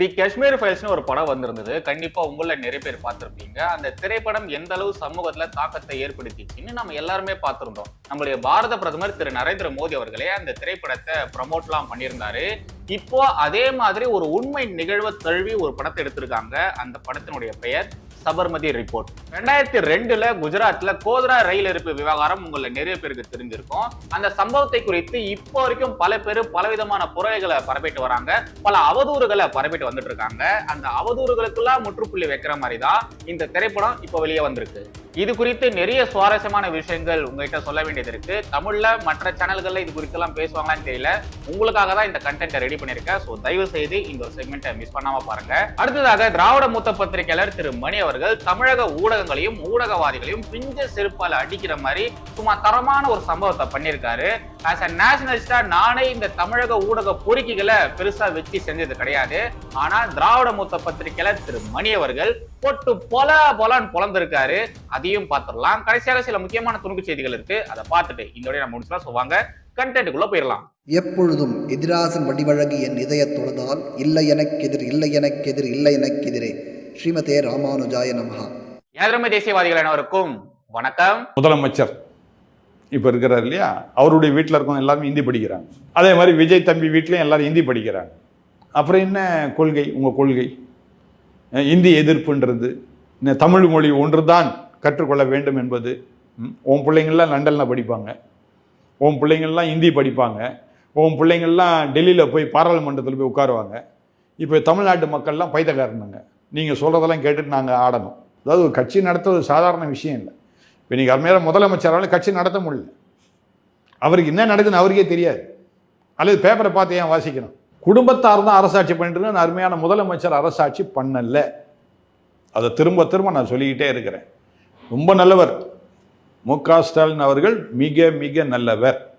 தி காஷ்மீர் ஃபைல்ஸ்னு ஒரு படம் வந்திருந்தது. கண்டிப்பா உங்கள நிறைய பேர் பார்த்துருப்பீங்க. அந்த திரைப்படம் எந்த அளவு சமூகத்துல தாக்கத்தை ஏற்படுத்திச்சுன்னு நம்ம எல்லாருமே பார்த்திருந்தோம். நம்மளுடைய பாரத பிரதமர் திரு நரேந்திர மோடி அவர்களே அந்த திரைப்படத்தை ப்ரமோட்லாம் பண்ணியிருந்தாரு. இப்போ அதே மாதிரி ஒரு உண்மை நிகழ்வை தழுவி ஒரு படத்தை எடுத்திருக்காங்க. அந்த படத்தினுடைய பெயர் சபர்மதி ரிப்போர்ட் ரெண்டாயிரத்தி ரெண்டுல குஜராத்ல கோத்ரா ரயில் இருப்பு விவகாரம் உங்களை நிறைய பேருக்கு தெரிஞ்சிருக்கும். அந்த சம்பவத்தை குறித்து இப்போ வரைக்கும் பல பேர் பலவிதமான புறவைகளை பரப்பிட்டு வராங்க. பல அவதூறுகளை பரப்பிட்டு வந்துட்டு இருக்காங்க அந்த அவதூறுகளுக்கெல்லாம் முற்றுப்புள்ளி வைக்கிற மாதிரி தான் இந்த திரைப்படம் இப்போ வெளியே வந்திருக்கு. இது குறித்து நிறைய சுவாரஸ்யமான விஷயங்கள் உங்ககிட்ட சொல்ல வேண்டியது இருக்கு. தமிழ்ல மற்ற சேனல்கள்ல இது குறித்தெல்லாம் பேசுவாங்களான்னு தெரியல. உங்களுக்காக தான் இந்த கண்டென்ட்டை ரெடி பண்ணிருக்கேன் ஸோ தயவு செய்து இந்த ஒரு செக்மெண்ட்டை மிஸ் பண்ணாம பாருங்க. அடுத்ததாக திராவிட மூத்த பத்திரிகையாளர் திரு மணி அவர்கள் தமிழக ஊடகங்களையும் ஊடகவாதிகளையும் பிஞ்ச செருப்பால் அடிக்கிற மாதிரி சும்மா தரமான ஒரு சம்பவத்தை பண்ணியிருக்காரு. ஆஸ் அ நேஷனலிஸ்டா நானே இந்த தமிழக ஊடக பொறுக்கிகளை பெருசா வச்சு செஞ்சது கிடையாது. ஆனா திராவிட மூத்த பத்திரிகையாளர் திரு. மணி அவர்கள் பொட்டு பொல பொலான்னு பொலந்திருக்காரு. அதையும் பார்த்துடலாம். கடைசியாக சில முக்கியமான துணுக்கு செய்திகள் இருக்கு. அதை பார்த்துட்டு இதோட நம்ம முடிச்சுலாம் சொல்லுவாங்க கண்டென்ட்டுக்குள்ள போயிடலாம். எப்பொழுதும் எதிராசன் வடிவழகு என் இதயத் தொழுதால் இல்லை எனக்கெதிர் இல்லை எனக்கெதிர் இல்லை எனக்கெதிரே ஸ்ரீமதே ராமானுஜாய நமஹா. ஏழமை தேசியவாதிகள் அனைவருக்கும் வணக்கம். முதலமைச்சர் இப்போ இருக்கிறார் இல்லையா? அவருடைய வீட்டில் இருக்கவங்க எல்லாருமே ஹிந்தி படிக்கிறாங்க. அதே மாதிரி விஜய் தம்பி வீட்லையும் எல்லாரும் ஹிந்தி படிக்கிறாங்க. அப்புறம் என்ன கொள்கை உங்கள் கொள்கை? இந்தி எதிர்ப்புன்றது இந்த தமிழ் மொழி ஒன்றுதான் கற்றுக்கொள்ள வேண்டும் என்பது ம், உன் பிள்ளைங்கள்லாம் லண்டனில் படிப்பாங்க. உன் பிள்ளைங்கள்லாம் ஹிந்தி படிப்பாங்க. உன் பிள்ளைங்கள்லாம் டெல்லியில் போய் பாராளுமன்றத்தில் போய் உட்காருவாங்க. இப்போ தமிழ்நாட்டு மக்கள்லாம் பைத்தக்காரனுங்க நீங்கள் சொல்கிறதெல்லாம் கேட்டுட்டு நாங்கள் ஆடணும். அதாவது ஒரு கட்சி நடத்துவது சாதாரண விஷயம் இல்லை. இப்போ நீங்கள் அருமையாக முதலமைச்சரால் கட்சி நடத்த முடியல. அவருக்கு என்ன நடக்குதுன்னு அவருக்கே தெரியாது. அல்லது பேப்பரை பார்த்து ஏன் வாசிக்கணும்? குடும்பத்தார் தான் அரசாட்சி பண்ணிட்டு அருமையான முதலமைச்சர் அரசாட்சி பண்ணல. அதை திரும்ப திரும்ப நான் சொல்லிக்கிட்டே இருக்கிறேன். ரொம்ப நல்லவர். மு க ஸ்டாலின் அவர்கள் மிக மிக நல்லவர்.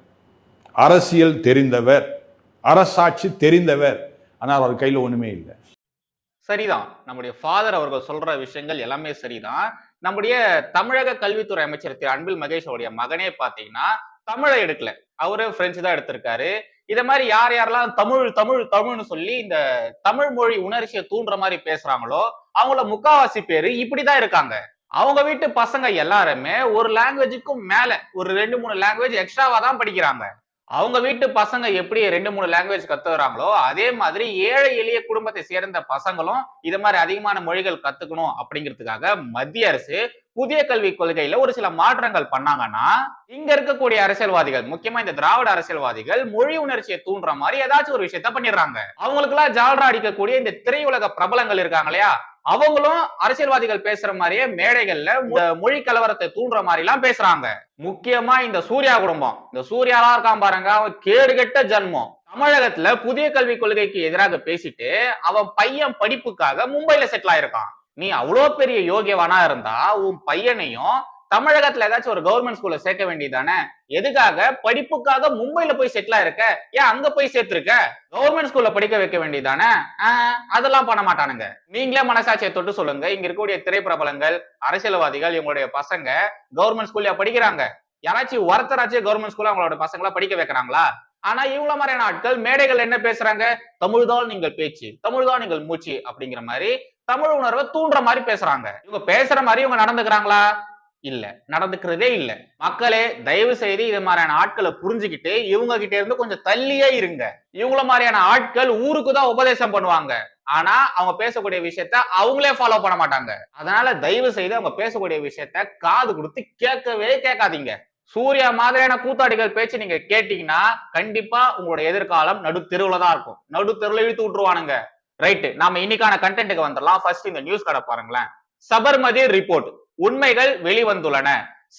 அரசியல் தெரிந்தவர். அரசாட்சி தெரிந்தவர். ஆனால் அவர் கையில் ஒன்றுமே இல்லை. சரிதான். நம்முடைய ஃபாதர் அவர்கள் சொல்ற விஷயங்கள் எல்லாமே சரிதான். நம்முடைய தமிழக கல்வித்துறை அமைச்சர் திரு அன்பில் மகேஷ் அவருடைய மகனே பாத்தீங்கன்னா தமிழை எடுக்கல. அவரு பிரெஞ்சு தான் எடுத்திருக்காரு. இத மாதிரி யார் யாரெல்லாம் தமிழ் தமிழ் தமிழ்னு சொல்லி இந்த தமிழ் மொழி உணர்ச்சியை தூண்டுற மாதிரி பேசுறாங்களோ அவங்கள முக்காவாசி பேரு இப்படிதான் இருக்காங்க. அவங்க வீட்டு பசங்க எல்லாருமே ஒரு லாங்குவேஜுக்கும் மேல ஒரு ரெண்டு மூணு லாங்குவேஜ் எக்ஸ்ட்ராவா தான் படிக்கிறாங்க. அவங்க வீட்டு பசங்க எப்படி ரெண்டு மூணு லாங்குவேஜ் கத்துக்கிறாங்களோ அதே மாதிரி ஏழை எளிய குடும்பத்தை சேர்ந்த பசங்களும் இது மாதிரி அதிகமான மொழிகள் கத்துக்கணும் அப்படிங்கிறதுக்காக மத்திய அரசு புதிய கல்விக் கொள்கையில ஒரு சில மாற்றங்கள் பண்ணாங்கன்னா இங்க இருக்கக்கூடிய அரசியல்வாதிகள் முக்கியமா இந்த திராவிட அரசியல்வாதிகள் மொழி உணர்ச்சியை தூண்டுற மாதிரி ஏதாச்சும் ஒரு விஷயத்த பண்ணிடுறாங்க. அவங்களுக்கு எல்லாம் ஜால்ரா அடிக்கக்கூடிய இந்த திரையுலக பிரபலங்கள் இருக்காங்க இல்லையா? அவங்களும் அரசியல்வாதிகள் பேசுற மாதிரியே மேடைகள்ல மொழி கலவரத்தை தூண்டுற மாதிரி எல்லாம் பேசுறாங்க. முக்கியமா இந்த சூர்யா குடும்பம். இந்த சூர்யாலாம் இருக்கான் பாருங்க அவன் கேடுகட்ட ஜன்மம். தமிழகத்துல புதிய கல்விக் கொள்கைக்கு எதிராக பேசிட்டு அவன் பையன் படிப்புக்காக மும்பைல செட்டில் ஆயிருக்கான். நீ அவ்வளோ பெரிய யோகியவனா இருந்தா உன் பையனையும் தமிழகத்துல ஏதாச்சும் ஒரு கவர்மெண்ட் ஸ்கூல்ல சேர்க்க வேண்டியதானே எதுக்காக? படிப்புக்காக மும்பைல போய் செட்டில் இருக்க? ஏன் அங்க போய் சேர்த்திருக்க? கவர்மெண்ட் ஸ்கூல்ல படிக்க வைக்க வேண்டியதானே ஆஹ், அதெல்லாம் பண்ண மாட்டானுங்க. நீங்களே மனசாட்சியை தொட்டு சொல்லுங்க. இங்க இருக்கக்கூடிய திரைப்பிரபலங்கள் அரசியல்வாதிகள் இவங்களுடைய பசங்க கவர்மெண்ட் ஸ்கூல்ல படிக்கிறாங்க. யாராச்சும் ஒருத்தராச்சும் கவர்மெண்ட் ஸ்கூல்ல அவங்களோட பசங்களா படிக்க வைக்கிறாங்களா? ஆனா இவ்வளவு மாதிரியான ஆட்கள் மேடைகள் என்ன பேசுறாங்க? தமிழ்தான் நீங்கள் பேச்சு தமிழ்தான் நீங்கள் மூச்சு அப்படிங்கிற மாதிரி தமிழ் உணர்வை தூண்டுற மாதிரி பேசுறாங்க. இவங்க பேசுற மாதிரி இவங்க நடந்துக்கிறாங்களா? இல்லை. நடந்துக்கிறதே இல்லை. மக்களே தயவு செய்து இது மாதிரியான ஆட்களை புரிஞ்சுக்கிட்டு இவங்க கிட்ட இருந்து கொஞ்சம் தள்ளியே இருங்க. இவங்கள மாதிரியான ஆட்கள் ஊருக்கு தான் உபதேசம் பண்ணுவாங்க. ஆனா அவங்க பேசக்கூடிய விஷயத்த அவங்களே ஃபாலோ பண்ண மாட்டாங்க. அதனால தயவு செய்து அவங்க பேசக்கூடிய விஷயத்த காது கொடுத்து கேட்கவே கேட்காதீங்க. சூர்யா மாதிரியான கூத்தாடிகள் பேச்சு நீங்க கேட்டீங்கன்னா கண்டிப்பா உங்களோட எதிர்காலம் நடுத்தெருவுல தான் இருக்கும். நடுத்தெருவுல இழுத்து விட்டுருவானுங்க. ரைட்டு நாம இன்னைக்கான கண்டென்ட்டுக்கு வந்துடலாம். ஃபர்ஸ்ட் இந்த நியூஸ் கடை பாருங்களேன். சபர்மதி ரிப்போர்ட் உண்மைகள் வெளிவந்துள்ளன.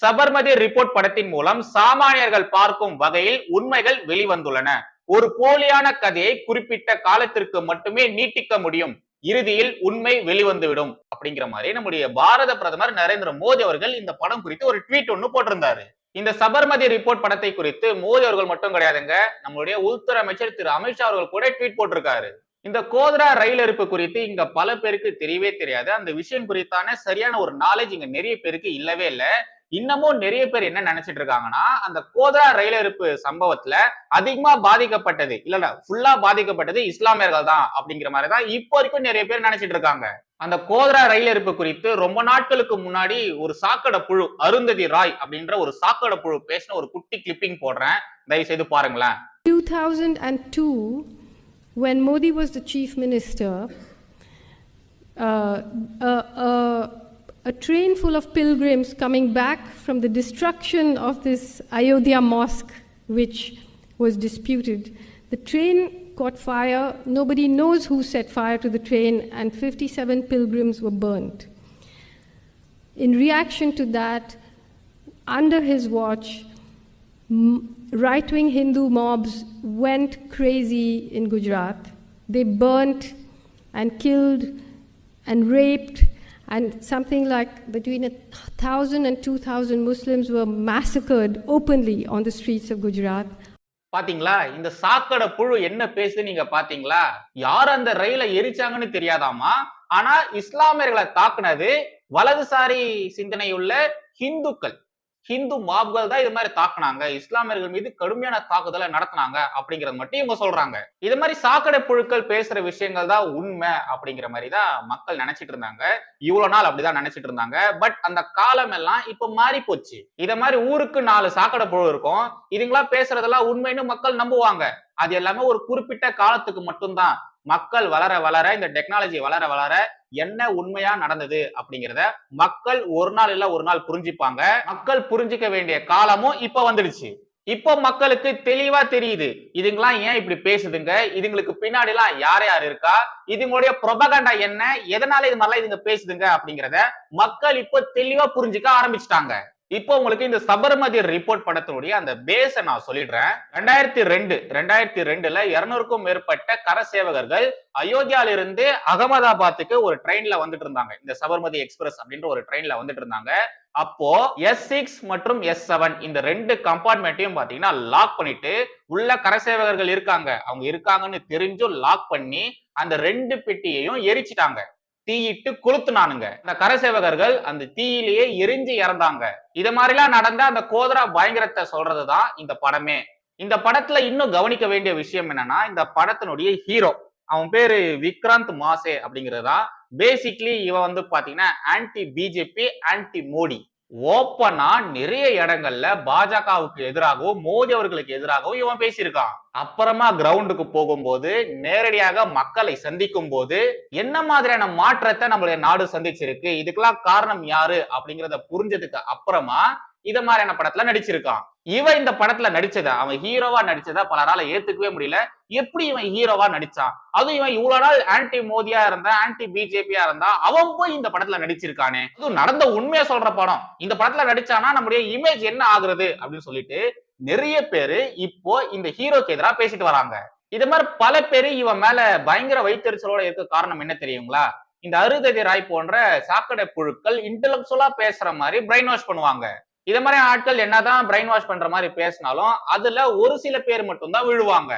சபர்மதி ரிப்போர்ட் படத்தின் மூலம் சாமானியர்கள் பார்க்கும் வகையில் உண்மைகள் வெளிவந்துள்ளன. ஒரு போலியான கதையை குறிப்பிட்ட காலத்திற்கு மட்டுமே நீட்டிக்க முடியும். இறுதியில் உண்மை வெளிவந்துவிடும். அப்படிங்கிற மாதிரி நம்முடைய பாரத பிரதமர் நரேந்திர மோடி அவர்கள் இந்த படம் குறித்து ஒரு ட்வீட் ஒன்று போட்டிருந்தாரு. இந்த சபர்மதி ரிப்போர்ட் படத்தை குறித்து மோடி அவர்கள் மட்டும் கிடையாதுங்க நம்மளுடைய உள்துறை அமைச்சர் திரு அமித்ஷா அவர்கள் கூட ட்வீட் போட்டிருக்காரு. இந்த கோத்ரா ரயில் இருப்பு குறித்து இங்க பல பேருக்கு தெரியவே தெரியாது. அந்த விஷயம் குறித்தான சரியான ஒரு நாலேஜ் இங்க நிறைய பேருக்கு இல்லவே இல்லை. இன்னமும் நிறைய பேர் என்ன நினைச்சிட்டு இருக்காங்கன்னா அந்த கோதரா ரயில் இருப்பு சம்பவத்துல அதிகமா பாதிக்கப்பட்டது. இல்ல ஃபுல்லா பாதிக்கப்பட்டது இஸ்லாமியர்கள் தான் அப்படிங்கிற மாதிரி தான் இப்போ வரைக்கும் நிறைய பேர் நினைச்சிட்டு இருக்காங்க. அந்த கோதரா ரயில் இருப்பு குறித்து ரொம்ப நாட்களுக்கு முன்னாடி ஒரு சாக்கடை புழு அருந்ததி ராய் அப்படின்ற ஒரு சாக்கடை புழு பேசின ஒரு குட்டி கிளிப்பிங் போடுறேன். தயவு செய்து பாருங்களேன் 2002, when Modi was the chief minister, uh, a, a, a train full of pilgrims coming back from the destruction of this Ayodhya mosque, which was disputed, the train caught fire. Nobody knows who set fire to the train, and 57 pilgrims were burnt. In reaction to that, under his watch, right wing Hindu mobs went crazy in Gujarat. They burnt and killed and raped, and something like between a thousand and two thousand Muslims were massacred openly on the streets of Gujarat. பாத்தீங்களா இந்த சாக்கடை புழு என்ன பேசுது நீங்க பாத்தீங்களா யார் அந்த ரயில எரிச்சாங்கன்னு தெரியாதாமா ஆனா இஸ்லாமியர்களை தாக்குனது வலதுசாரி சிந்தனையுள்ள ஹிந்துக்கள் ஹிந்து மாப்கள் தான் இது மாதிரி தாக்குனாங்க. இஸ்லாமியர்கள் மீது கடுமையான தாக்குதலை நடத்தினாங்க அப்படிங்கறது மட்டும் இவங்க சொல்றாங்க. இது மாதிரி சாக்கடை புழுக்கள் பேசுற விஷயங்கள் தான் உண்மை அப்படிங்கிற மாதிரி தான் மக்கள் நினைச்சிட்டு இருந்தாங்க. இவ்வளவு நாள் அப்படிதான் நினைச்சிட்டு இருந்தாங்க. பட் அந்த காலம் எல்லாம் இப்ப மாறி போச்சு. இத மாதிரி ஊருக்கு நாலு சாக்கடை புழு இருக்கும். இதுங்களா பேசுறதெல்லாம் உண்மைன்னு மக்கள் நம்புவாங்க. அது எல்லாமே ஒரு குறிப்பிட்ட காலத்துக்கு மட்டும்தான். மக்கள் வளர வளர இந்த டெக்னாலஜி வளர வளர என்ன உண்மையா நடந்தது அப்படிங்கிறத மக்கள் ஒரு நாள் இல்ல ஒரு நாள் புரிஞ்சுப்பாங்க. மக்கள் புரிஞ்சுக்க வேண்டிய காலமும் இப்ப வந்துடுச்சு. இப்போ மக்களுக்கு தெளிவா தெரியுது. இதுங்களாம் ஏன் இப்படி பேசுதுங்க? இதுங்களுக்கு பின்னாடி எல்லாம் யார் யார் இருக்கா? இதுங்களுடைய ப்ரொபகண்டா என்ன? எதனால இது மாதிரிலாம் இதுங்க பேசுதுங்க அப்படிங்கிறத மக்கள் இப்போ தெளிவா புரிஞ்சுக்க ஆரம்பிச்சிட்டாங்க. இப்போ உங்களுக்கு இந்த சபர்மதி ரிப்போர்ட் படத்தினுடைய அந்த பேஸை நான் சொல்லிடுறேன். ரெண்டாயிரத்தி ரெண்டு ரெண்டாயிரத்தி ரெண்டுல இருநூறுக்கும் மேற்பட்ட கர சேவகர்கள் அயோத்தியால இருந்து அகமதாபாத்துக்கு ஒரு ட்ரெயின்ல வந்துட்டு இருந்தாங்க. இந்த சபர்மதி எக்ஸ்பிரஸ் அப்படின்ற ஒரு ட்ரெயின்ல வந்துட்டு இருந்தாங்க. அப்போ எஸ் சிக்ஸ் மற்றும் எஸ் செவன் இந்த ரெண்டு கம்பார்ட்மெண்ட்டையும் பாத்தீங்கன்னா லாக் பண்ணிட்டு உள்ள கரசேவகர்கள் இருக்காங்க. அவங்க இருக்காங்கன்னு தெரிஞ்சும் லாக் பண்ணி அந்த ரெண்டு பெட்டியையும் எரிச்சிட்டாங்க. தீயிட்டு கொளுத்துனானுங்க. அந்த கரசேவகர்கள் அந்த தீயிலேயே எரிஞ்சு இறந்தாங்க. இது மாதிரிலாம் நடந்த அந்த கோதரா பயங்கரத்தை சொல்றதுதான் இந்த படமே. இந்த படத்துல இன்னும் கவனிக்க வேண்டிய விஷயம் என்னன்னா இந்த படத்தினுடைய ஹீரோ அவன் பேரு விக்ராந்த் மாசே அப்படிங்கிறது. தான் பேசிக்லி இவன் வந்து பாத்தீங்கன்னா ஆன்டி பிஜேபி ஆன்டி மோடி ஓப்பனா நிறைய இடங்கள்ல பாஜகவுக்கு எதிராகவும் மோடி அவர்களுக்கு எதிராகவும் இவன் பேசியிருக்கான். அப்புறமா கிரவுண்டுக்கு போகும்போது நேரடியாக மக்களை சந்திக்கும் போது என்ன மாதிரியான மாற்றத்தை நம்மளுடைய நாடு சந்திச்சிருக்கு? இதுக்கெல்லாம் காரணம் யாரு? அப்படிங்கறத புரிஞ்சதுக்கு அப்புறமா இத மாதிரியான படத்துல நடிச்சிருக்கான். இவன் இந்த படத்துல நடிச்சத அவன் ஹீரோவா நடிச்சத பலரால ஏத்துக்கவே முடியல. எப்படி இவன் ஹீரோவா நடிச்சான்? அதுவும் இவன் இவ்வளவு நாள் ஆன்டி மோதியா இருந்தா ஆன்டி பிஜேபியா இருந்தா அவன் போய் இந்த படத்துல நடிச்சிருக்கானே. அதுவும் நடந்த உண்மையா சொல்ற படம். இந்த படத்துல நடிச்சானா நம்முடைய இமேஜ் என்ன ஆகுறது அப்படின்னு சொல்லிட்டு நிறைய பேரு இப்போ இந்த ஹீரோக்கு எதிராக பேசிட்டு வராங்க. இது மாதிரி பல பேரு இவன் மேல பயங்கர வைத்தறிச்சலோட இருக்க காரணம் என்ன தெரியுங்களா? இந்த அருததி ராய் போன்ற சாக்கடை புழுக்கள் இன்டலக்சுவலா பேசுற மாதிரி பிரெயின் வாஷ் பண்ணுவாங்க. இதை மாதிரி ஆட்கள் என்னதான் பிரெயின் வாஷ் பண்ற மாதிரி பேசினாலும் அதுல ஒரு சில பேர் மட்டும்தான் விழுவாங்க.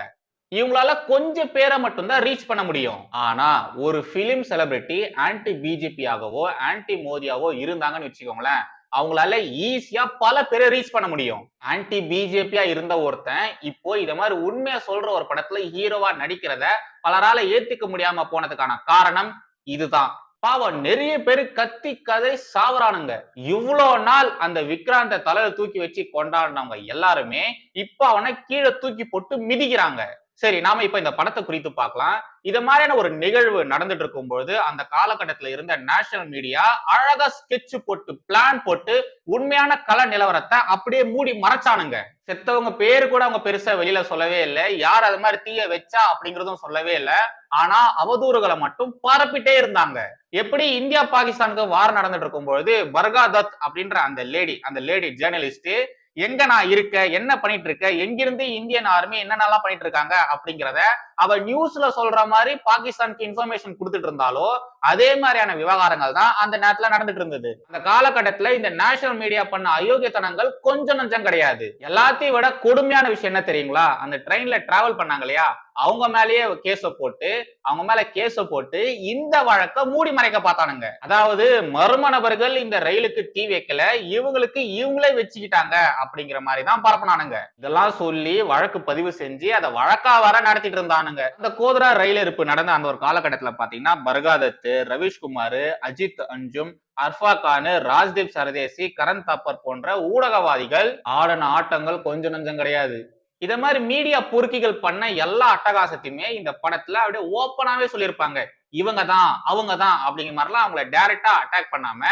இவங்களால கொஞ்சம் பேரை மட்டும்தான் ரீச் பண்ண முடியும். ஆனா ஒரு பிலிம் செலிபிரிட்டி ஆன்டி பிஜேபி ஆகவோ ஆன்டி மோதியாவோ இருந்தாங்கன்னு வச்சுக்கோங்களேன் அவங்களால ஈஸியா பல பேரை ரீச் பண்ண முடியும். ஆன்டி பிஜேபியா இருந்த ஒருத்தன் இப்போ இத மாதிரி உண்மையா சொல்ற ஒரு படத்துல ஹீரோவா நடிக்கிறத பலரால ஏத்துக்க முடியாம போனதுக்கான காரணம் இதுதான். பாவம் நிறைய பேரு கத்தி கதை சாவறானுங்க. இவ்வளோ நாள் அந்த விக்ராந்த தலையில தூக்கி வச்சு கொண்டாடினவங்க எல்லாருமே இப்ப அவனை கீழே தூக்கி போட்டு மிதிக்கிறாங்க. சரி நாம இப்ப இந்த படத்தை குறித்து பார்க்கலாம். இது மாதிரியான ஒரு நிகழ்வு நடந்துட்டு இருக்கும் பொழுது அந்த காலகட்டத்தில் இருந்த நேஷனல் மீடியா அழகா ஸ்கெட்ச் போட்டு பிளான் போட்டு உண்மையான கல நிலவரத்தை அப்படியே மூடி மறைச்சானுங்க. செத்தவங்க பேரு கூட அவங்க பெருசா வெளியில சொல்லவே இல்லை. யார் அது மாதிரி தீய வச்சா அப்படிங்கறதும் சொல்லவே இல்லை. ஆனா அவதூறுகளை மட்டும் பரப்பிட்டே இருந்தாங்க. எப்படி இந்தியா பாகிஸ்தானுக்கு வார் நடந்துட்டு இருக்கும் பொழுது பர்கா தத் அப்படின்ற அந்த லேடி அந்த லேடி ஜேர்னலிஸ்ட் எங்க நான் இருக்க? என்ன பண்ணிட்டு இருக்க? எங்கிருந்து இந்தியன் ஆர்மி என்னென்னலாம் பண்ணிட்டு இருக்காங்க? அப்படிங்கிறத அவ நியூஸ்ல சொல்ற மாதிரி பாகிஸ்தானுக்கு இன்ஃபர்மேஷன் கொடுத்துட்டு இருந்தாலோ அதே மாதிரியான விவகாரங்கள் தான் அந்த நேரத்துல நடந்துட்டு இருந்தது. அந்த காலகட்டத்துல இந்த நேஷனல் மீடியா பண்ண அயோக்கியத்தனங்கள் கொஞ்சம் நஞ்சம் கிடையாது. எல்லாத்தையும் விட கொடுமையான விஷயம் என்ன தெரியுங்களா? அந்த ட்ரெயின்ல டிராவல் பண்ணாங்க இல்லையா? அவங்க மேலேயே கேஸ போட்டு அவங்க மேல கேஸ போட்டு இந்த வழக்க மூடி மறைக்க பார்த்தானுங்க. அதாவது மர்ம நபர்கள் இந்த ரயிலுக்கு தீ வைக்கல இவங்களுக்கு இவங்களே வச்சுக்கிட்டாங்க அப்படிங்கிற மாதிரி தான் பரப்புனானுங்க. இதெல்லாம் சொல்லி வழக்கு பதிவு செஞ்சு அதை வழக்கா வர நடத்திட்டு ஆனாங்க இந்த கோதரா ரயில் இருப்பு நடந்த அந்த ஒரு காலகட்டத்துல பாத்தீங்கன்னா பர்காதத்து ரவீஷ்குமார் அஜித் அஞ்சும் அர்ஃபா கானு ராஜ்தீப் சரதேசி கரண் தாப்பர் போன்ற ஊடகவாதிகள் ஆடன ஆட்டங்கள் கொஞ்சம் நஞ்சம் கிடையாது. இத மாதிரி மீடியா பொறுக்கிகள் பண்ண எல்லா அட்டகாசத்தையுமே இந்த படத்துல அப்படியே ஓப்பனாவே சொல்லியிருப்பாங்க. இவங்க தான் அவங்க தான் அப்படிங்கிற மாதிரிலாம் அவங்கள டைரக்டா அட்டாக் பண்ணாம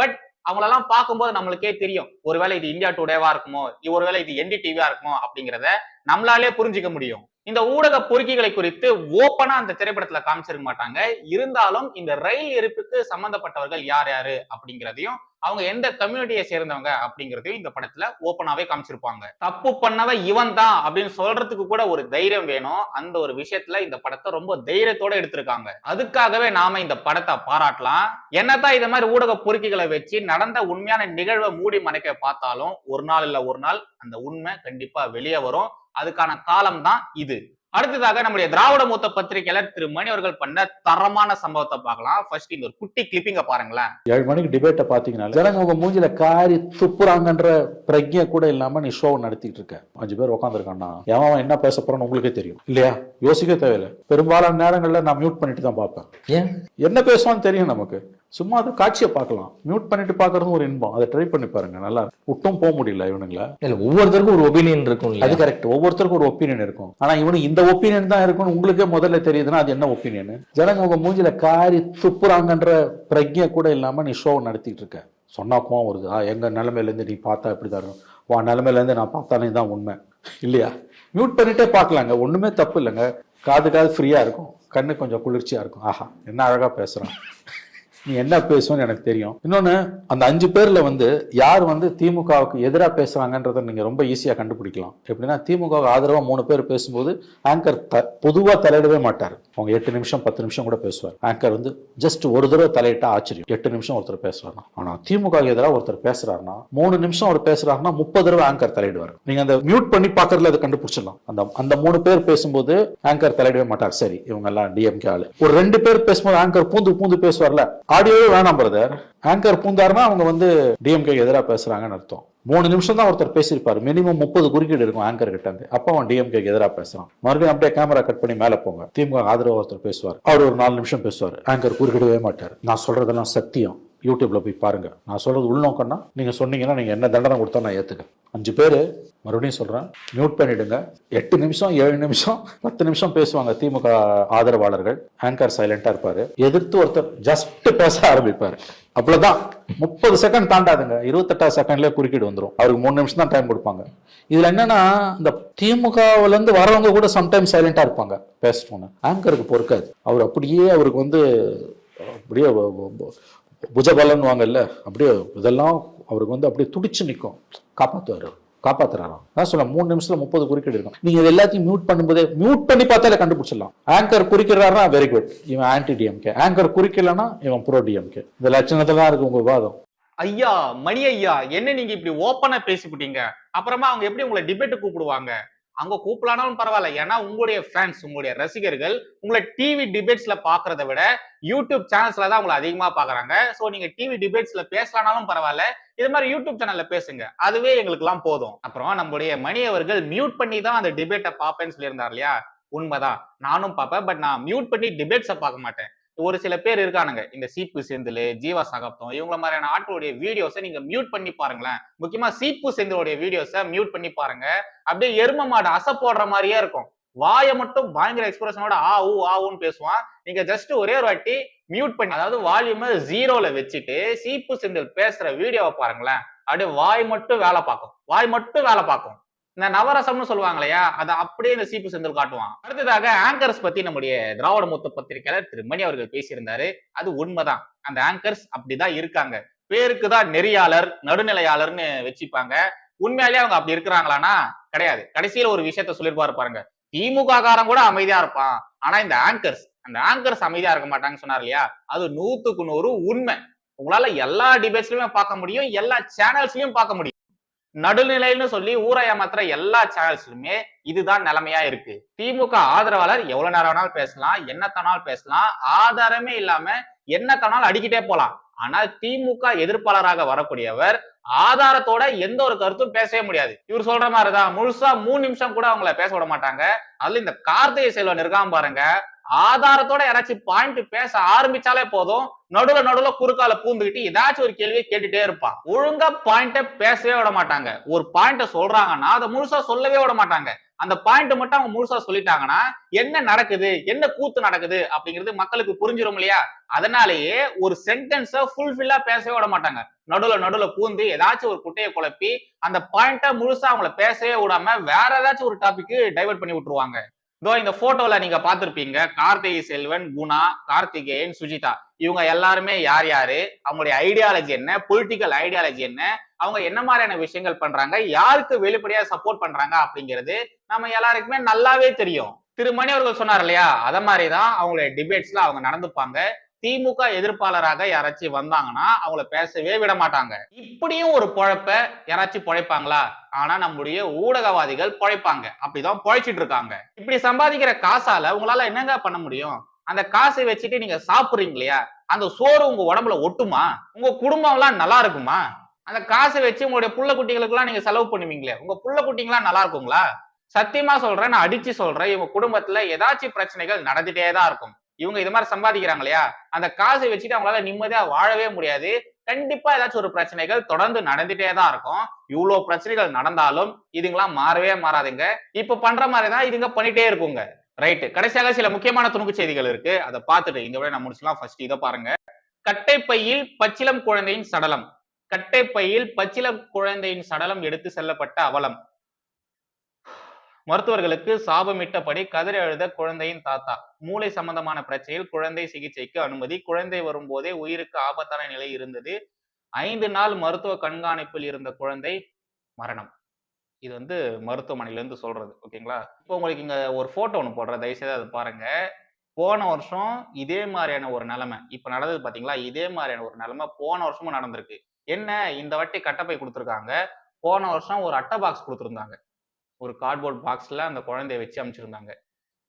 பட் அவங்களெல்லாம் பார்க்கும்போது நம்மளுக்கே தெரியும். ஒருவேளை இது இந்தியா டுடேவா இருக்குமோ ஒருவேளை இது என்டி டிவியா இருக்குமோ அப்படிங்கிறத நம்மளாலே புரிஞ்சுக்க முடியும். இந்த ஊடக பொறுக்கிகளை குறித்து ஓப்பனா அந்த திரைப்படத்துல காமிச்சிருக்க மாட்டாங்க. இருந்தாலும் இந்த ரயில் எரிப்புக்கு சம்பந்தப்பட்டவர்கள் யார் யாரு அப்படிங்கிறதையும் அவங்க எந்த கம்யூனிட்டியை சேர்ந்தவங்க அப்படிங்கிறதையும் இந்த படத்துல ஓப்பனாவே காமிச்சிருப்பாங்க. தப்பு பண்ணவ இவன் தான் அப்படின்னு சொல்றதுக்கு கூட ஒரு தைரியம் வேணும். அந்த ஒரு விஷயத்துல இந்த படத்தை ரொம்ப தைரியத்தோட எடுத்திருக்காங்க. அதுக்காகவே நாம இந்த படத்தை பாராட்டலாம். என்னதான் இந்த மாதிரி ஊடக பொறுக்கிகளை வச்சு நடந்த உண்மையான நிகழ்வை மூடி மறைக்க பார்த்தாலும் ஒரு நாள் இல்ல ஒரு நாள் அந்த உண்மை கண்டிப்பா வெளியே வரும். அதுக்கான காலம் தான் இது. அடுத்ததாக நம்முடைய திராவிட மூத்த பத்திரிகையாளர் திரு மணி அவர்கள் பண்ண தரமான சம்பவத்தை பார்க்கலாம். ஃபர்ஸ்ட் இந்த ஒரு குட்டி கிளிப்பிங்க பாருங்களேன். ஏழு மணிக்கு டிபேட்டை பார்த்தீங்கன்னா ஜனங்க உங்க மூஞ்சில காரி துப்புறாங்கன்ற பிரஜை கூட இல்லாம நீ ஷோ நடத்திட்டு இருக்க. அஞ்சு பேர் உட்காந்துருக்கான்னா எவன் என்ன பேச போறான்னு உங்களுக்கே தெரியும். இல்லையா? யோசிக்க தேவையில்லை. பெரும்பாலான நேரங்கள்ல நான் மியூட் பண்ணிட்டு தான் பார்ப்பேன். ஏன்? என்ன பேசுவான்னு தெரியும் நமக்கு. சும்மா அது காட்சியை பார்க்கலாம். மியூட் பண்ணிட்டு பார்க்கறதும் ஒரு இன்பம். அதை ட்ரை பண்ணி பாருங்க நல்லா இருக்கும். விட்டும் போக முடியல இவனுங்கள. இல்ல ஒவ்வொருத்தருக்கும் ஒரு ஒப்பீனியன் இருக்கும் அது கரெக்ட் ஒவ்வொருத்தருக்கும் ஒரு ஒப்பீனியன் இருக்கும். ஆனா இவனுக்கு இந்த ஒப்பீனியன் தான் இருக்கும்னு உங்களுக்கே முதல்ல தெரியுதுன்னா அது என்ன ஒப்பீனியன் ஜனங்க உங்க மூஞ்சில காரி துப்புறாங்கன்ற பிரஜை கூட இல்லாம நீ ஷோ நடத்திட்டு இருக்க. சொன்னா கோவம் வருது. ஆ எங்க நிலைமையில இருந்து நீ பார்த்தா இப்படிதான் இருக்கும். உன் நிலைமையில இருந்து நான் பார்த்தாலே தான் உண்மை. இல்லையா? மியூட் பண்ணிட்டே பார்க்கலாங்க. ஒண்ணுமே தப்பு இல்லைங்க. காது காது ஃப்ரீயா இருக்கும். கண்ணு கொஞ்சம் குளிர்ச்சியா இருக்கும். ஆஹா என்ன அழகா பேசுறான். நீ என்ன பேசுவேன்னு எனக்கு தெரியும். இன்னொன்னு அந்த அஞ்சு பேர்ல வந்து யார் வந்து திமுகவுக்கு எதிராக பேசுறாங்கன்றதை நீங்க ரொம்ப ஈஸியா கண்டுபிடிக்கலாம். எப்படின்னா திமுகவுக்கு ஆதரவா மூணு பேர் பேசும்போது ஆங்கர் த பொதுவா தலையிடவே மாட்டார். அவங்க எட்டு நிமிஷம் பத்து நிமிஷம் கூட பேசுவார். ஆங்கர் வந்து ஜஸ்ட் ஒரு தடவை தலையிட்டா ஆச்சரியம். எட்டு நிமிஷம் ஒருத்தர் பேசுறாருன்னா. ஆனா திமுக எதிராக ஒருத்தர் பேசுறாருன்னா மூணு நிமிஷம் அவர் பேசுறாருன்னா முப்பது தடவை ஆங்கர் தலையிடுவார். நீங்க அந்த மியூட் பண்ணி பாக்குறதுல அதை கண்டுபிடிச்சிடலாம். அந்த அந்த மூணு பேர் பேசும்போது ஆங்கர் தலையிடவே மாட்டார். சரி இவங்க எல்லாம் டிஎம்கே ஆளு. ஒரு ரெண்டு பேர் பேசும்போது ஆங்கர் பூந்து பூந்து பேசுவார்ல. ஆடியோவே வேணாம் பிரதர் ஆங்கர் பூந்தாருன்னா அவங்க வந்து டிஎம்கே எதிராக பேசுறாங்கன்னு அர்த்தம். மூணு நிமிஷம் தான் ஒருத்தர் பேசியிருப்பாரு. மினிமம் முப்பது குறுக்கீடு இருக்கும் ஆங்கர் கிட்ட இருந்து. அப்ப அவன் டிஎம்கே எதிராக பேசுறான். மறுபடியும் அப்படியே கேமரா கட் பண்ணி மேல போங்க. திமுக ஆதரவு ஒருத்தர் பேசுவார். அவர் ஒரு நாலு நிமிஷம் பேசுவார். ஆங்கர் குறுக்கிடவே மாட்டார். நான் சொல்றதெல்லாம் சத்தியம். யூடியூப்பில் போய் பாருங்கள் நான் சொல்கிறது உள்நோக்கம்னா நீங்கள் சொன்னீங்கன்னா நீங்கள் என்ன தண்டனை கொடுத்தா நான் ஏத்துக்கிறேன் அஞ்சு பேர் மறுபடியும் சொல்கிறேன் மியூட் பண்ணிவிடுங்க எட்டு நிமிஷம் ஏழு நிமிஷம் பத்து நிமிஷம் பேசுவாங்க திமுக ஆதரவாளர்கள். ஆங்கர் சைலண்ட்டாக இருப்பார். எதிர்த்து ஒருத்தர் ஜஸ்ட் பேச ஆரம்பிப்பார். அவ்வளோ தான் முப்பது செகண்ட் தாண்டாதுங்க. இருபத்தெட்டாவது செகண்ட்லேயே குறுக்கிட்டு வந்துடும் அவருக்கு மூணு நிமிஷம் தான் டைம் கொடுப்பாங்க. இதில் என்னன்னா இந்த திமுகவிலேருந்து வரவங்க கூட சம்டைம்ஸ் சைலண்ட்டாக இருப்பாங்க. பேசணும்னு. ஆங்கருக்கு பொறுக்காது. அவர் அப்படியே அவருக்கு வந்து அப்படியே புஜபலன் வாங்கல்ல அப்படியே இதெல்லாம் அவருக்கு வந்து அப்படியே துடிச்சு நிற்கும் காப்பாத்துவாரு காப்பாத்துறாராம் நான் சொல்ல மூணு நிமிஷத்துல முப்பது குறுக்கீடு இருக்கும். நீங்க இது எல்லாத்தையும் மியூட் பண்ணும்போதே மியூட் பண்ணி பார்த்தாலே கண்டுபிடிச்சிடலாம். ஆங்கர் குறிக்கிறாருன்னா வெரி குட் இவன் ஆன்டி டிஎம்கே ஆங்கர் குறிக்கலன்னா இவன் ப்ரோ டிஎம்கே இந்த லட்சணத்துல தான் இருக்கு உங்க விவாதம். ஐயா மணி ஐயா என்ன நீங்க இப்படி ஓப்பனா பேசிவிட்டீங்க அப்புறமா அவங்க எப்படி உங்களை டிபேட் கூப்பிடுவாங்க? அங்க கூப்பிடலானாலும் பரவாயில்ல. ஏன்னா உங்களுடைய ஃபேன்ஸ் உங்களுடைய ரசிகர்கள் உங்களை டிவி டிபேட்ஸ்ல பாக்குறத விட யூடியூப் சேனல்ஸ்ல தான் உங்களை அதிகமா பாக்குறாங்க. சோ நீங்க டிவி டிபேட்ஸ்ல பேசலானாலும் பரவாயில்ல. இது மாதிரி யூடியூப் சேனல்ல பேசுங்க. அதுவே எங்களுக்கு எல்லாம் போதும். அப்புறம் நம்மளுடைய மணி அவர்கள் மியூட் பண்ணி தான் அந்த டிபேட்டை பார்ப்பேன்னு சொல்லியிருந்தார் இல்லையா? உண்மைதான். நானும் பார்ப்பேன். பட் நான் மியூட் பண்ணி டிபேட்ஸை பார்க்க மாட்டேன். ஒரு சில பேர் இருக்கானுங்க. இந்த சீப்பு செந்தில் ஜீவா சகப்தம் இவங்கள மாதிரியான ஆட்களுடைய வீடியோஸை நீங்க மியூட் பண்ணி பாருங்களேன். முக்கியமா சீப்பு செந்திலுடைய வீடியோஸை மியூட் பண்ணி பாருங்க. அப்படியே எரும மாடு அசை போடுற மாதிரியே இருக்கும். வாயை மட்டும் பயங்கர எக்ஸ்பிரஷனோட ஆ ஊ ஆ பேசுவான். நீங்க ஜஸ்ட் ஒரே ஒரு வாட்டி மியூட் பண்ணி அதாவது வால்யூமை ஜீரோல வச்சுட்டு சீப்பு செந்தில் பேசுற வீடியோவை பாருங்களேன். அப்படியே வாய் மட்டும் வேலை பார்க்கும். வாய் மட்டும் வேலை பார்க்கும். இந்த நவரசம்னு சொல்லுவாங்க இல்லையா அதை அப்படியே இந்த சீப்பு செந்தில் காட்டுவான். அடுத்ததாக ஆங்கர்ஸ் பத்தி நம்முடைய திராவிட மூத்த பத்திரிகையாளர் திரு மணி அவர்கள் பேசியிருந்தாரு. அது உண்மைதான். அந்த ஆங்கர்ஸ் அப்படிதான் இருக்காங்க. பேருக்கு தான் நெறியாளர் நடுநிலையாளர்னு வச்சுப்பாங்க. உண்மையாலே அவங்க அப்படி இருக்கிறாங்களான்னா கிடையாது. கடைசியில ஒரு விஷயத்த சொல்லிருப்பாரு பாருங்க. திமுக காரம் கூட அமைதியா இருப்பான். ஆனா இந்த ஆங்கர்ஸ் அந்த ஆங்கர்ஸ் அமைதியா இருக்க மாட்டாங்கன்னு சொன்னார் இல்லையா? அது நூத்துக்கு நூறு உண்மை. உங்களால எல்லா டிபேட்ஸ்லயுமே பார்க்க முடியும் எல்லா சேனல்ஸ்லயும் பார்க்க முடியும். நடுநிலைன்னு சொல்லி ஊரை ஏமாத்துற எல்லா சேனல்ஸ்லுமே இதுதான் நிலைமையா இருக்கு. திமுக ஆதரவாளர் எவ்வளவு நேரம் வேணாலும் பேசலாம் என்னத்தனால் பேசலாம் ஆதாரமே இல்லாம என்னத்தனால் அடிக்கிட்டே போலாம். ஆனால் திமுக எதிர்ப்பாளராக வரக்கூடியவர் ஆதாரத்தோட எந்த ஒரு கருத்தும் பேசவே முடியாது. இவர் சொல்ற மாதிரிதான் முழுசா மூணு நிமிஷம் கூட அவங்கள பேச விட மாட்டாங்க. அதுல இந்த கார்த்திகை செல்வன் இருக்காம பாருங்க ஆதாரத்தோட யாராச்சும் பாயிண்ட் பேச ஆரம்பிச்சாலே போதும். நடுவுல நடுவுல குறுக்கால பூந்துக்கிட்டு ஏதாச்சும் ஒரு கேள்வியை கேட்டுட்டே இருப்பான். ஒழுங்கா பாயிண்ட பேசவே விட மாட்டாங்க. ஒரு பாயிண்ட சொல்றாங்கன்னா அதை முழுசா சொல்லவே விட மாட்டாங்க. அந்த பாயிண்ட் மட்டும் அவங்க முழுசா சொல்லிட்டாங்கன்னா என்ன நடக்குது? என்ன கூத்து நடக்குது? அப்படிங்கிறது மக்களுக்கு புரிஞ்சிடும் இல்லையா? அதனாலேயே ஒரு சென்டென்ஸ ஃபுல்ஃபில்லா பேசவே விட மாட்டாங்க. நடுவுல நடுவுல பூந்து ஏதாச்சும் ஒரு குட்டையை குழப்பி அந்த பாயிண்ட முழுசா அவங்கள பேசவே விடாம வேற ஏதாச்சும் ஒரு டாபிக் டைவர்ட் பண்ணி விட்டுருவாங்க. இதோ இந்த போட்டோல நீங்க பார்த்திருப்பீங்க கார்த்திகை செல்வன் குணா கார்த்திகேயன் சுஜிதா. இவங்க எல்லாருமே யார் யாரு? அவங்களுடைய ஐடியாலஜி என்ன? பொலிட்டிக்கல் ஐடியாலஜி என்ன? அவங்க என்ன மாதிரியான விஷயங்கள் பண்றாங்க? யாருக்கு வெளிப்படையா சப்போர்ட் பண்றாங்க அப்படிங்கிறது நம்ம எல்லாருக்குமே நல்லாவே தெரியும். திரு மணி அவர்கள் சொன்னார் இல்லையா? அத மாதிரிதான் அவங்களுடைய டிபேட்ஸ்ல அவங்க நடந்துப்பாங்க. திமுக எதிர்ப்பாளராக யாராச்சும் வந்தாங்கன்னா அவங்கள பேசவே விட மாட்டாங்க. இப்படியும் ஒரு பொழப்ப யாராச்சும் பொழைப்பாங்களா? ஆனா நம்முடைய ஊடகவாதிகள் பொழைப்பாங்க. அப்படிதான் பொழைச்சிட்டு இருக்காங்க. இப்படி சம்பாதிக்கிற காசால உங்களால என்னங்க பண்ண முடியும்? அந்த காசை வச்சுட்டு நீங்க சாப்பிடுறீங்க இல்லையா? அந்த சோறு உங்க உடம்புல ஒட்டுமா? உங்க குடும்பம் எல்லாம் நல்லா இருக்குமா? அந்த காசை வச்சு உங்களுடைய புள்ள குட்டிகளுக்கெல்லாம் நீங்க செலவு பண்ணுவீங்களே உங்க புள்ள குட்டிங்களாம் நல்லா இருக்குங்களா? சத்தியமா சொல்றேன் நான் அடிச்சு சொல்றேன். இவங்க குடும்பத்துல ஏதாச்சும் பிரச்சனைகள் நடந்துட்டே தான் இருக்கும். இவங்க இது மாதிரி சம்பாதிக்கிறாங்க இல்லையா? அந்த காசை வச்சுட்டு அவங்களால நிம்மதியா வாழவே முடியாது. கண்டிப்பா ஏதாச்சும் ஒரு பிரச்சனைகள் தொடர்ந்து நடந்துட்டே தான் இருக்கும். இவ்வளவு பிரச்சனைகள் நடந்தாலும் இதுங்களாம் மாறவே மாறாதுங்க. இப்ப பண்ற மாதிரி தான் இதுங்க பண்ணிட்டே இருக்குங்க. ரைட்டு கடைசியாக சில முக்கியமான துணுக்கு செய்திகள் இருக்கு. அதை பார்த்துட்டு இந்த விட நான் முடிச்சலாம் ஃபர்ஸ்ட் இதை பாருங்க. கட்டைப்பையில் பச்சிலம் குழந்தையின் சடலம். கட்டைப்பையில் பச்சிலம் குழந்தையின் சடலம் எடுத்து செல்லப்பட்ட அவலம். மருத்துவர்களுக்கு சாபமிட்டபடி கதறி அழுத குழந்தையின் தாத்தா. மூளை சம்பந்தமான பிரச்சனையில் குழந்தை சிகிச்சைக்கு அனுமதி. குழந்தை வரும்போதே உயிருக்கு ஆபத்தான நிலை இருந்தது. ஐந்து நாள் மருத்துவ கண்காணிப்பில் இருந்த குழந்தை மரணம். இது வந்து மருத்துவமனையிலேருந்து சொல்றது. ஓகேங்களா? இப்போ உங்களுக்கு இங்க ஒரு போட்டோ ஒன்று போடுறேன். தயவுசெய்து அதை பாருங்க. போன வருஷம் இதே மாதிரியான ஒரு நிலைமை. இப்போ நடந்தது பார்த்தீங்களா இதே மாதிரியான ஒரு நிலைமை போன வருஷமும் நடந்திருக்கு. என்ன? இந்த வாட்டி கட்டப்பை கொடுத்துருக்காங்க. போன வருஷம் ஒரு அட்டை பாக்ஸ் கொடுத்துருந்தாங்க. ஒரு கார்ட்போர்ட் பாக்ஸில் அந்த குழந்தைய வச்சு அமைச்சிருந்தாங்க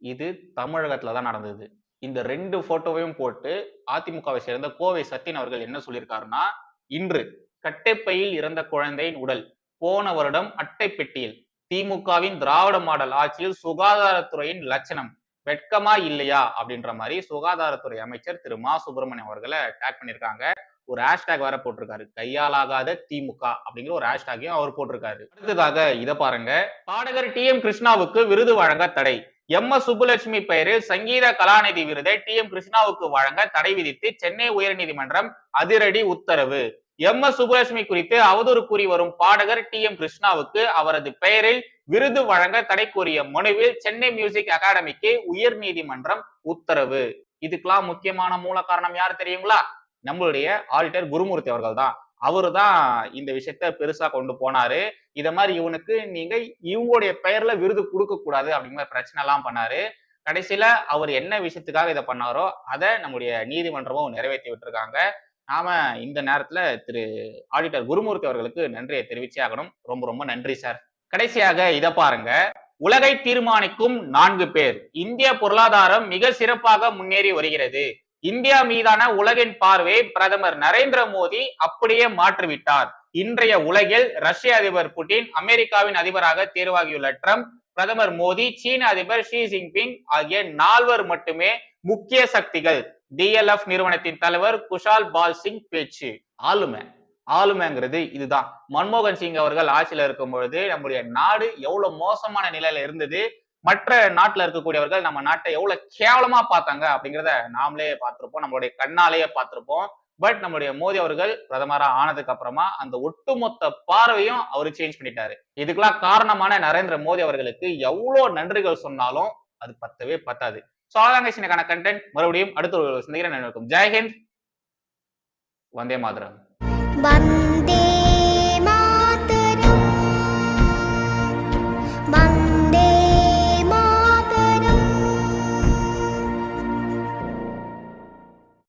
இது தமிழகத்தில் தான் நடந்தது. இந்த ரெண்டு போட்டோவையும் போட்டு அதிமுகவை சேர்ந்த கோவை சத்தியன் அவர்கள் என்ன சொல்லியிருக்காருன்னா இன்று கட்டைப்பையில் இறந்த குழந்தையின் உடல் போன வருடம் அட்டை பெட்டியில் திமுகவின் திராவிட மாடல் ஆட்சியில் சுகாதாரத்துறையின் லட்சணம் வெட்கமா இல்லையா அப்படின்ற மாதிரி சுகாதாரத்துறை அமைச்சர் திரு. மா. சுப்பிரமணியம் அவர்களை டேக் பண்ணியிருக்காங்க. ஒரு ஹேஷ்டேக் வேற போட்டிருக்காரு. கையாலாகாத திமுக அப்படிங்கிற ஒரு ஹேஷ்டேக்கையும் அவர் போட்டிருக்காரு. அடுத்ததாக இதை பாருங்க. பாடகர் டி எம் கிருஷ்ணாவுக்கு விருது வழங்க தடை. எம். எஸ். சுப்புலட்சுமி பெயரில் சங்கீத கலாநிதி விருதை டி எம் கிருஷ்ணாவுக்கு வழங்க தடை விதித்து சென்னை உயர்நீதிமன்றம் அதிரடி உத்தரவு. எம். எஸ். சுப்புலட்சுமி குறித்து அவதூறு கூறி வரும் பாடகர் டி எம் கிருஷ்ணாவுக்கு அவரது பெயரில் விருது வழங்க தடை கோரிய மனுவில் சென்னை மியூசிக் அகாடமிக்கு உயர் நீதிமன்றம் உத்தரவு. இதுக்கெல்லாம் முக்கியமான மூல காரணம் யார் தெரியுங்களா? நம்மளுடைய ஆடிட்டர் குருமூர்த்தி அவர்கள் தான் அவரு தான் இந்த விஷயத்த பெருசா கொண்டு போனாரு. இத மாதிரி இவனுக்கு நீங்க இவங்களுடைய பெயர்ல விருது கொடுக்க கூடாது அப்படிங்கிற பிரச்சனை எல்லாம் பண்ணாரு. கடைசியில அவர் என்ன விஷயத்துக்காக இதை பண்ணாரோ அதை நம்முடைய நீதிமன்றமும் நிறைவேற்றி விட்டுருக்காங்க. நாம இந்த நேரத்துல திரு ஆடிட்டர் குருமூர்த்தி அவர்களுக்கு நன்றியை தெரிவிச்சே ஆகணும். ரொம்ப ரொம்ப நன்றி சார். கடைசியாக இதை பாருங்க. உலகை தீர்மானிக்கும் நான்கு பேர். இந்திய பொருளாதாரம் மிக சிறப்பாக முன்னேறி வருகிறது. இந்தியா மீதான உலகின் பார்வையை பிரதமர் நரேந்திர மோடி அப்படியே மாற்றிவிட்டார். இன்றைய உலகில் ரஷ்ய அதிபர் புட்டின் அமெரிக்காவின் அதிபராக தேர்வாகியுள்ள ட்ரம்ப் பிரதமர் மோடி சீன அதிபர் ஷி ஜின்பிங் ஆகிய நால்வர் மட்டுமே முக்கிய சக்திகள். டிஎல்எஃப் நிறுவனத்தின் தலைவர் குஷால் பால் சிங் பேச்சு. ஆளுமை. ஆளுமைங்கிறது இதுதான். மன்மோகன் சிங் அவர்கள் ஆட்சியில இருக்கும் பொழுது நம்முடைய நாடு எவ்வளவு மோசமான நிலையில இருந்தது? மற்ற நாட்டுல இருக்கக்கூடியவர்கள் நம்ம நாட்டை எவ்வளவு கேவலமா பார்த்தாங்க அப்படிங்கிறத நாமளே பார்த்திருப்போம். நம்மளுடைய கண்ணாலேயே பார்த்திருப்போம். பட் நம்மளுடைய மோடி அவர்கள் பிரதமரா ஆனதுக்கு அப்புறமா அந்த ஒட்டுமொத்த பார்வையும் அவர் சேஞ்ச் பண்ணிட்டாரு. இதுக்கெல்லாம் காரணமான நரேந்திர மோடி அவர்களுக்கு எவ்வளவு நன்றிகள் சொன்னாலும் அது பத்தவே பத்தாது. ஸோ அவ்வளோதாங்க கண்டென்ட் மறுபடியும் அடுத்த ஒரு சந்திக்கிறேன். ஜெய்ஹிந்த் வந்தே மாதிரம்.